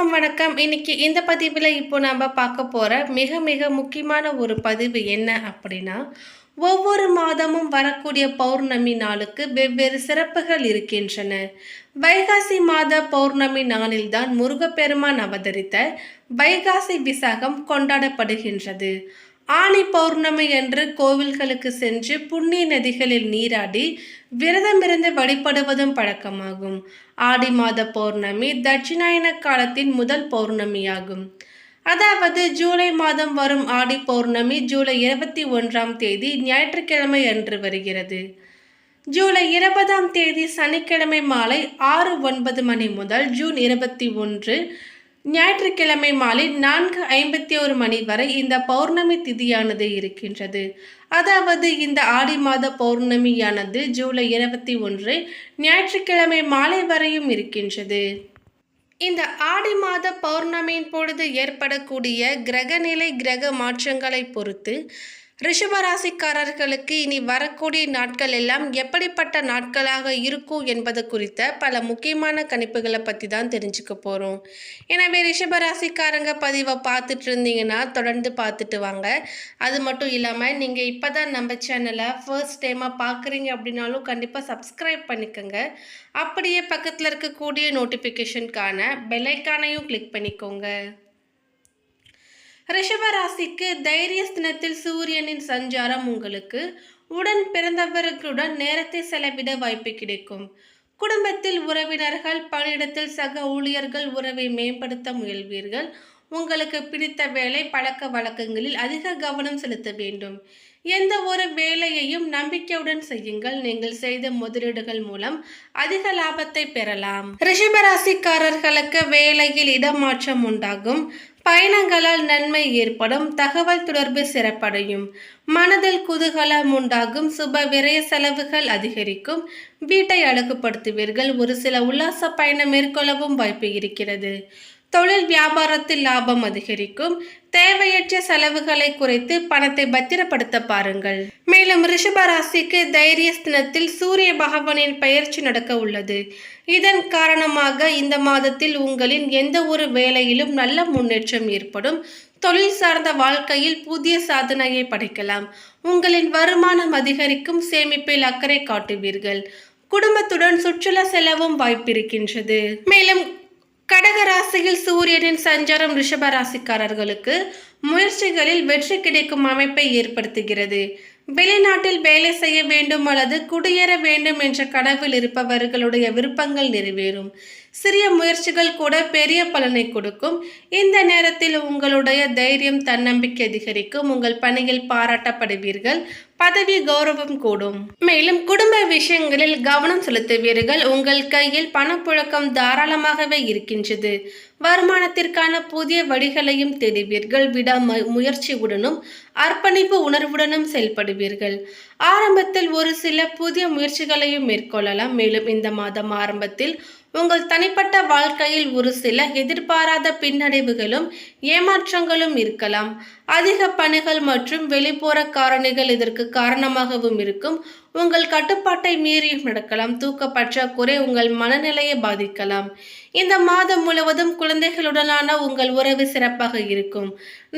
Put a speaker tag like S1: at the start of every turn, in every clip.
S1: வணக்கம் வணக்கம். இன்னைக்கு இந்த பதிவில் இப்போ நம்ம பார்க்க போகிற மிக மிக முக்கியமான ஒரு பதிவு என்ன அப்படின்னா ஒவ்வொரு மாதமும் வரக்கூடிய பௌர்ணமி நாளுக்கு வெவ்வேறு சிறப்புகள் இருக்கின்றன. வைகாசி மாத பௌர்ணமி நாளில்தான் முருகப்பெருமான் அவதரித்த வைகாசி விசாகம் கொண்டாடப்படுகின்றது. ஆனி பௌர்ணமி என்று கோவில்களுக்கு சென்று புண்ணிய நதிகளில் நீராடி விரதமிருந்து வழிபடுவதும் பழக்கமாகும். ஆடி மாத பௌர்ணமி தட்சிணாயன காலத்தின் முதல் பௌர்ணமியாகும். அதாவது ஜூலை மாதம் வரும் ஆடி பௌர்ணமி ஜூலை இருபத்தி ஒன்றாம் தேதி ஞாயிற்றுக்கிழமை அன்று வருகிறது. ஜூலை இருபதாம் தேதி சனிக்கிழமை மாலை ஆறு ஒன்பது மணி முதல் ஜூன் இருபத்தி ஒன்று ஞாயிற்றுக்கிழமை மாலை நான்கு ஐம்பத்தி ஒரு மணி வரை இந்த பௌர்ணமி திதியானது இருக்கின்றது. அதாவது இந்த ஆடி மாத பௌர்ணமியானது ஜூலை இருபத்தி ஒன்று ஞாயிற்றுக்கிழமை மாலை வரையும் இருக்கின்றது. இந்த ஆடி மாத பௌர்ணமியின் பொழுது ஏற்படக்கூடிய கிரகநிலை கிரக மாற்றங்களை பொறுத்து ரிஷபராசிக்காரர்களுக்கு இனி வரக்கூடிய நாட்கள் எல்லாம் எப்படிப்பட்ட நாட்களாக இருக்கும் என்பது குறித்த பல முக்கியமான கணிப்புகளை பற்றி தான் தெரிஞ்சுக்க போகிறோம் எனவே ரிஷபராசிக்காரங்க பதிவை பார்த்துட்டு இருந்தீங்கன்னா தொடர்ந்து பார்த்துட்டு வாங்க. அது மட்டும் இல்லாமல் நீங்கள் இப்போ தான் நம்ம சேனலை ஃபர்ஸ்ட் டைமாக பார்க்குறீங்க அப்படின்னாலும் கண்டிப்பாக சப்ஸ்கிரைப் பண்ணிக்கோங்க. அப்படியே பக்கத்தில் இருக்கக்கூடிய நோட்டிஃபிகேஷனுக்கான பெல்லைக்கானையும் கிளிக் பண்ணிக்கோங்க. ரிஷபராசிக்கு தைரிய தினத்தில் சூரியனின் சஞ்சாரம் உங்களுக்கு. உடன் பிறந்தவர்களுடன் நேரத்தை செலவிட வாய்ப்பு கிடைக்கும். குடும்பத்தில் உறவினர்கள் பணியிடத்தில் சக ஊழியர்கள் உறவை மேம்படுத்த முயல்வீர்கள். உங்களுக்கு பிடித்த வேலை பழக்க வழக்கங்களில் அதிக கவனம் செலுத்த வேண்டும். எந்த ஒரு வேலையையும் நம்பிக்கையுடன் செய்யுங்கள். நீங்கள் செய்த முதலீடுகள் மூலம் அதிக லாபத்தை பெறலாம். ரிஷபராசிக்காரர்களுக்கு வேலையில் இடமாற்றம் உண்டாகும். பயணங்களால் நன்மை ஏற்படும் தகவல் தொடர்பு சிறப்படையும். மனதில் குதூகலம் உண்டாகும் சுப விரய செலவுகள் அதிகரிக்கும். வீட்டை அழகுபடுத்துவீர்கள் ஒரு சில உல்லாச பயணம் மேற்கொள்ளவும் வாய்ப்பு இருக்கிறது. தொழில் வியாபாரத்தில் லாபம் அதிகரிக்கும். தேவையற்ற செலவுகளை குறைத்து பணத்தை பத்திரப்படுத்த பாருங்கள். மேலும் ரிஷபராசிக்கு தைரிய ஸ்தினத்தில் சூரிய பகவானின் பயிற்சி நடக்க உள்ளது. இதன் காரணமாக இந்த மாதத்தில் உங்களின் எந்த ஒரு வேலையிலும் நல்ல முன்னேற்றம் ஏற்படும். தொழில் சார்ந்த வாழ்க்கையில் புதிய சாதனையை படைக்கலாம். உங்களின் வருமானம் அதிகரிக்கும் சேமிப்பில் அக்கறை காட்டுவீர்கள். குடும்பத்துடன் சுற்றுலா செல்லவும் வாய்ப்பிருக்கின்றது மேலும் கடகராசியில் சூரியனின் சஞ்சாரம் ரிஷபராசிக்காரர்களுக்கு முயற்சிகளில் வெற்றி கிடைக்கும் அமைப்பை ஏற்படுத்துகிறது. வெளிநாட்டில் வேலை செய்ய வேண்டும் அல்லது குடியேற வேண்டும் என்ற கனவில் இருப்பவர்களுடைய விருப்பங்கள் நிறைவேறும். சிறிய முயற்சிகள் கூட பெரிய பலனை கொடுக்கும். இந்த நேரத்தில் உங்களுடைய தைரியம் தன்னம்பிக்கை அதிகரிக்கும். உங்கள் பணியில் பாராட்டப்படுவீர்கள். பதவி கௌரவம் கூடும். மேலும் குடும்ப விஷயங்களில் கவனம் செலுத்துவீர்கள். உங்கள் கையில் பணப்புழக்கம் தாராளமாகவே இருக்கின்றது. வருமானத்திற்கான புதிய வழிகளையும் தேடுவீர்கள். விடா முயற்சியுடனும் அர்ப்பணிப்பு உணர்வுடனும் செயல்படுவீர்கள். ஆரம்பத்தில் ஒரு சில புதிய முயற்சிகளையும் மேற்கொள்ளலாம். மேலும் இந்த மாதம் ஆரம்பத்தில் உங்கள் தனிப்பட்ட வாழ்க்கையில் ஒரு சில எதிர்பாராத பின்னடைவுகளும் ஏமாற்றங்களும் இருக்கலாம். அதிக பணிகள் மற்றும் வெளிப்புற காரணிகள் இதற்கு காரணமாகவும் இருக்கும். உங்கள் கட்டுப்பாட்டை மீறியும் நடக்கலாம் தூக்க பற்றாக்குறை உங்கள் மனநிலையை பாதிக்கலாம். இந்த மாதம் முழுவதும் குழந்தைகளுடனான உங்கள் உறவு சிறப்பாக இருக்கும்.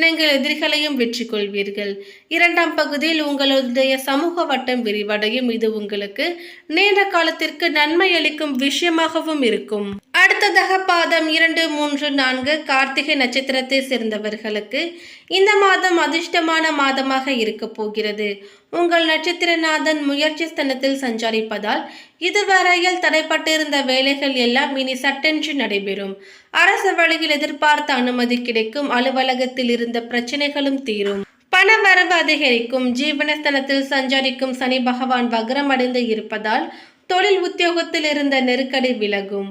S1: நீங்கள் எதிரிகளையும் வெற்றி கொள்வீர்கள் இரண்டாம் பகுதியில் உங்களுடைய சமூக வட்டம் விரிவடையும். இது உங்களுக்கு நீண்ட காலத்திற்கு நன்மை அளிக்கும் விஷயமாகவும் இருக்கும். அடுத்ததாக பாதம் இரண்டு மூன்று நான்கு கார்த்திகை நட்சத்திரத்தை சேர்ந்தவர்களுக்கு இந்த மாதம் அதிர்ஷ்டமான மாதமாக இருக்க போகிறது. உங்கள் நட்சத்திரநாதன் முயற்சி ஸ்தனத்தில் சஞ்சரிப்பதால் இதுவரையில் தடைப்பட்டிருந்த வேலைகள் எல்லாம் இனி சட்டென்று நடைபெறும். அரசு வழியில் எதிர்பார்த்த அனுமதி கிடைக்கும் அலுவலகத்தில் இருந்த பிரச்சனைகளும் தீரும். பணவரவு அதிகரிக்கும் ஜீவனஸ்தனத்தில் சஞ்சரிக்கும் சனி பகவான் வக்ரமடைந்து இருப்பதால் தொழில் உத்தியோகத்தில் இருந்த நெருக்கடி விலகும்.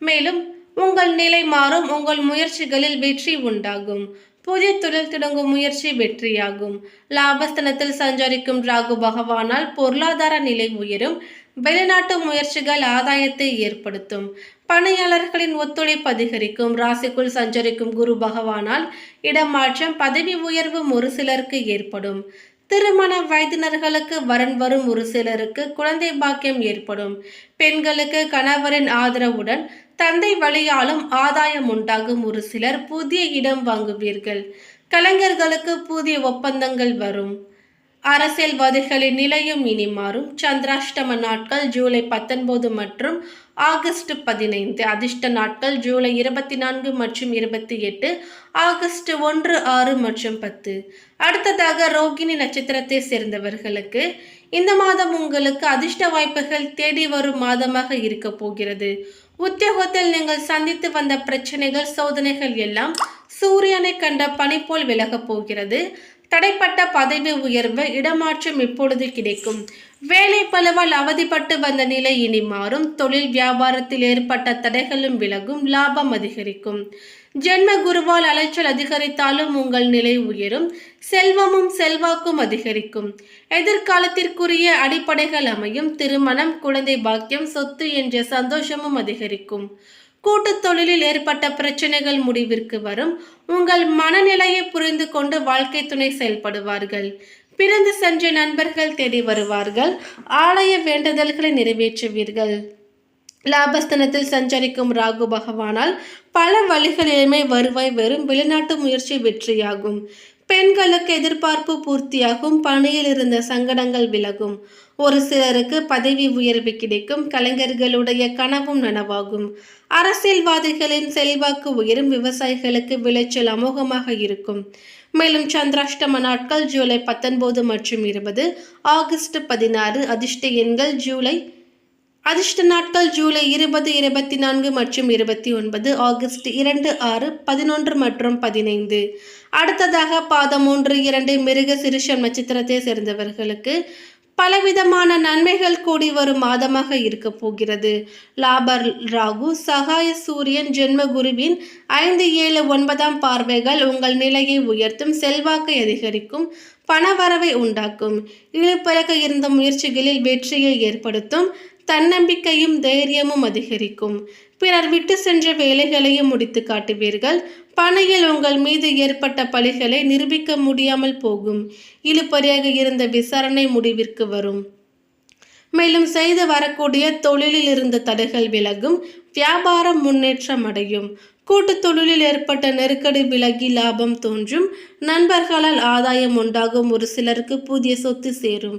S1: மேலும் உங்கள் நிலை மாறும் உங்கள் முயற்சிகளில் வெற்றி உண்டாகும். புதிய தொழில் தொடங்கும் முயற்சி வெற்றியாகும். லாபஸ்தனத்தில் சஞ்சரிக்கும் ராகு பகவானால் பொருளாதார நிலை உயரும். வெளிநாட்டு முயற்சிகள் ஆதாயத்தை ஏற்படுத்தும். பணியாளர்களின் ஒத்துழைப்பு அதிகரிக்கும். ராசிக்குள் சஞ்சரிக்கும் குரு பகவானால் இடமாற்றம் பதவி உயர்வும் ஒரு சிலருக்கு ஏற்படும். திருமண வயதினர்களுக்கு வரன் வரும் ஒரு சிலருக்கு குழந்தை பாக்கியம் ஏற்படும். பெண்களுக்கு கணவரின் ஆதரவுடன் தந்தை வழியாலும் ஆதாயம் உண்டாகும் ஒரு சிலர் புதிய இடம் வாங்குவீர்கள். கலைஞர்களுக்கு புதிய ஒப்பந்தங்கள் வரும். அரசியல்வாதிகளின் நிலையும் இனி மாறும். சந்திராஷ்டம நாட்கள் ஜூலை பத்தொன்பது மற்றும் ஆகஸ்ட் பதினைந்து. அதிர்ஷ்ட நாட்கள் ஜூலை இருபத்தி நான்கு மற்றும் இருபத்தி எட்டு ஆகஸ்ட் ஒன்று ஆறு மற்றும் பத்து. அடுத்ததாக ரோகிணி நட்சத்திரத்தை சேர்ந்தவர்களுக்கு இந்த மாதம் உங்களுக்கு அதிர்ஷ்ட வாய்ப்புகள் தேடி வரும் மாதமாக இருக்க போகிறது. உத்தியோகத்தில் நீங்கள் சந்தித்து வந்த பிரச்சனைகள் சோதனைகள் எல்லாம் சூரியனை கண்ட பனி போல் விலகப் போகிறது. தடைப்பட்ட பதவி உயர்வு இடமாற்றம் இப்பொழுது கிடைக்கும். வேலை பலவால் அவதிப்பட்டு வந்த நிலை இனி மாறும். தொழில் வியாபாரத்தில் ஏற்பட்ட தடைகளும் விலகும் லாபம் அதிகரிக்கும். ஜென்ம குருவால் அலைச்சல் அதிகரித்தாலும் உங்கள் நிலை உயரும். செல்வமும் செல்வாக்கும் அதிகரிக்கும். எதிர்காலத்திற்குரிய அடிப்படைகள் அமையும். திருமணம் குழந்தை பாக்கியம் சொத்து என்ற சந்தோஷமும் அதிகரிக்கும். கூட்டுத் தொழிலில் ஏற்பட்ட பிரச்சனைகள் முடிவிற்கு வரும். உங்கள் மனநிலையை புரிந்து கொண்டு வாழ்க்கை துணை செயல்படுவார்கள். பிறந்து சென்ற நண்பர்கள் தேடி வருவார்கள். ஆலய வேண்டுதல்களை நிறைவேற்றுவீர்கள். லாபஸ்தனத்தில் சஞ்சரிக்கும் ராகு பகவானால் பல வழிகளிலுமே வருவாய் வரும். வெளிநாட்டு முயற்சி வெற்றியாகும். பெண்களுக்கு எதிர்பார்ப்பு பூர்த்தியாகும். பணியில் இருந்த சங்கடங்கள் விலகும். ஒரு சிலருக்கு பதவி உயர்வு கிடைக்கும். கலைஞர்களுடைய கனவும் நனவாகும். அரசியல்வாதிகளின் செல்வாக்கு உயரும். விவசாயிகளுக்கு விளைச்சல் அமோகமாக இருக்கும். மேலும் சந்திராஷ்டம நாட்கள் ஜூலை பத்தொன்பது மற்றும் இருபது. ஆகஸ்ட் பதினாறு அதிர்ஷ்ட எண்கள் ஜூலை அதிர்ஷ்ட நாட்கள் ஜூலை இருபது இருபத்தி நான்கு மற்றும் இருபத்தி ஒன்பது. ஆகஸ்ட் இரண்டு ஆறு பதினொன்று மற்றும் பதினைந்து. அடுத்ததாக பாதம் ஒன்று இரண்டு மிருக சிறுஷம் நட்சத்திரத்தை சேர்ந்தவர்களுக்கு பலவிதமான நன்மைகள் கூடி வரும் மாதமாக இருக்க போகிறது. லாபர் ராகு சகாய சூரியன் ஜென்ம குருவின் ஐந்து ஏழு ஒன்பதாம் பார்வைகள் உங்கள் நிலையை உயர்த்தும் செல்வாக்கை அதிகரிக்கும் பணவரவை உண்டாக்கும். இழுப்பழக இருந்த முயற்சிகளில் வெற்றியை ஏற்படுத்தும். தன்னம்பிக்கையும் தைரியமும் அதிகரிக்கும். பிறர் விட்டு சென்ற வேலைகளையும் முடித்து காட்டுவீர்கள். பணியில் உங்கள் மீது ஏற்பட்ட பழிகளை நிரூபிக்க முடியாமல் போகும். இழுபறியாக இருந்த விசாரணை முடிவிற்கு வரும். மேலும் செய்து வரக்கூடிய தொழிலில் இருந்த தடைகள் விலகும். வியாபாரம் முன்னேற்றம் அடையும். கூட்டு தொழிலில் ஏற்பட்ட நெருக்கடி விலகி லாபம் தோன்றும். நண்பர்களால் ஆதாயம் உண்டாகும் ஒரு சிலருக்கு புதிய சொத்து சேரும்.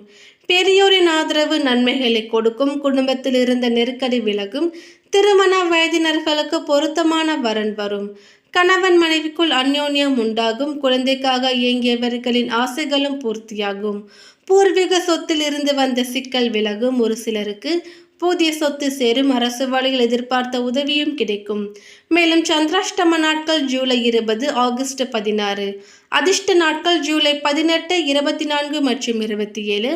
S1: பெரியோரின் ஆதரவு நன்மைகளை கொடுக்கும் குடும்பத்தில் இருந்த நெருக்கடி விலகும் திருமண வயதினர்களுக்கு பொருத்தமான வரன் வரும். கணவன் மனைவிக்குள் அந்யோன்யம் உண்டாகும் குழந்தைக்காக இயங்கியவர்களின் ஆசைகளும் பூர்த்தியாகும். பூர்வீக சொத்தில் இருந்து வந்த சிக்கல் விலகும் ஒரு சிலருக்கு புதிய சொத்து சேரும் அரசு வழியில் எதிர்பார்த்த உதவியும் கிடைக்கும். மேலும் சந்திராஷ்டம நாட்கள் ஜூலை இருபது ஆகஸ்ட் பதினாறு அதிர்ஷ்ட நாட்கள் ஜூலை பதினெட்டு இருபத்தி நான்கு மற்றும் இருபத்தி ஏழு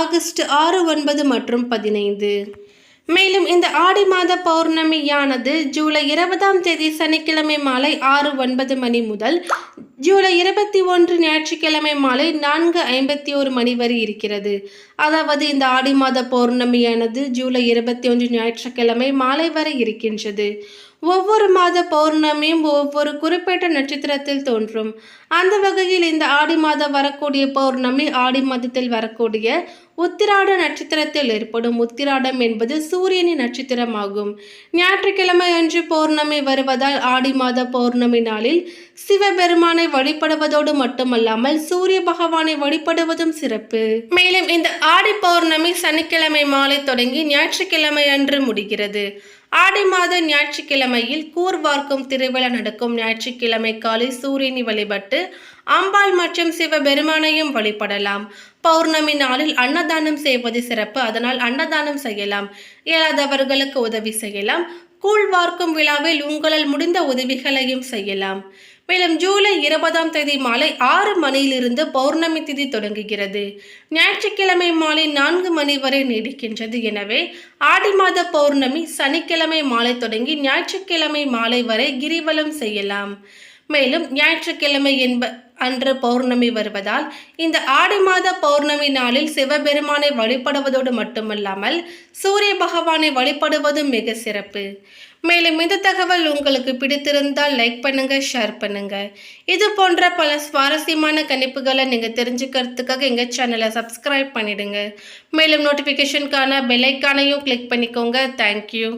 S1: ஆகஸ்ட் ஆறு ஒன்பது மற்றும் பதினைந்து. மேலும் இந்த ஆடி மாத பௌர்ணமியானது ஜூலை இருபதாம் தேதி சனிக்கிழமை மாலை ஆறு ஒன்பது மணி முதல் ஜூலை இருபத்தி ஒன்று ஞாயிற்றுக்கிழமை மாலை நான்கு ஐம்பத்தி ஒரு மணி வரை இருக்கிறது. அதாவது இந்த ஆடி மாத பௌர்ணமியானது ஜூலை இருபத்தி ஒன்று ஞாயிற்றுக்கிழமை மாலை வரை இருக்கின்றது. ஒவ்வொரு மாத பௌர்ணமியும் ஒவ்வொரு குறிப்பிட்ட நட்சத்திரத்தில் தோன்றும். அந்த வகையில் இந்த ஆடி மாதம் வரக்கூடிய பௌர்ணமி ஆடி மாதத்தில் வரக்கூடிய உத்திராட நட்சத்திரத்தில் ஏற்படும் உத்திராடம் என்பது சூரியனின் நட்சத்திரமாகும். ஞாயிற்றுக்கிழமை அன்று பௌர்ணமி வருவதால் ஆடி மாத பௌர்ணமி நாளில் சிவபெருமானை வழிபடுவதோடு மட்டுமல்லாமல் சூரிய பகவானை வழிபடுவதும் சிறப்பு. மேலும் இந்த ஆடி பௌர்ணமி சனிக்கிழமை மாலை தொடங்கி ஞாயிற்றுக்கிழமை அன்று முடிகிறது. ஆடி மாத ஞாயிற்றுக்கிழமையில் கூர்வார்க்கும் திருவிழா நடக்கும். ஞாயிற்றுக்கிழமை காலை சூரியனை வழிபட்டு அம்பாள் மற்றும் சிவபெருமானையும் வழிபடலாம். பௌர்ணமி நாளில் அன்னதானம் செய்வது சிறப்பு. அதனால் அன்னதானம் செய்யலாம். இயலாதவர்களுக்கு உதவி செய்யலாம். கூழ் வார்க்கும் விழாவில் உங்களால் முடிந்த உதவிகளையும் செய்யலாம். மேலும் ஜூலை இருபதாம் தேதி மாலை ஆறு மணியிலிருந்து பௌர்ணமி திதி தொடங்குகிறது. ஞாயிற்றுக்கிழமை மாலை நான்கு மணி வரை நீடிக்கின்றது. எனவே ஆடி மாத பௌர்ணமி சனிக்கிழமை மாலை தொடங்கி ஞாயிற்றுக்கிழமை மாலை வரை கிரிவலம் செய்யலாம். மேலும் ஞாயிற்றுக்கிழமை என்ப அன்று பௌர்ணமி வருவதால் இந்த ஆடி மாத பௌர்ணமி நாளில் சிவபெருமானை வழிபடுவதோடு மட்டுமல்லாமல் சூரிய பகவானை வழிபடுவதும் மிக சிறப்பு. மேலும் இந்த தகவல் உங்களுக்கு பிடித்திருந்தால் லைக் பண்ணுங்க ஷேர் பண்ணுங்க. இது போன்ற பல சுவாரஸ்யமான கணிப்புகளை நீங்கள் தெரிஞ்சுக்கிறதுக்காக எங்கள் சேனலை சப்ஸ்கிரைப் பண்ணிடுங்க. மேலும் நோட்டிஃபிகேஷனுக்கான பெல்லைக்கானையும் கிளிக் பண்ணிக்கோங்க. தேங்க்யூ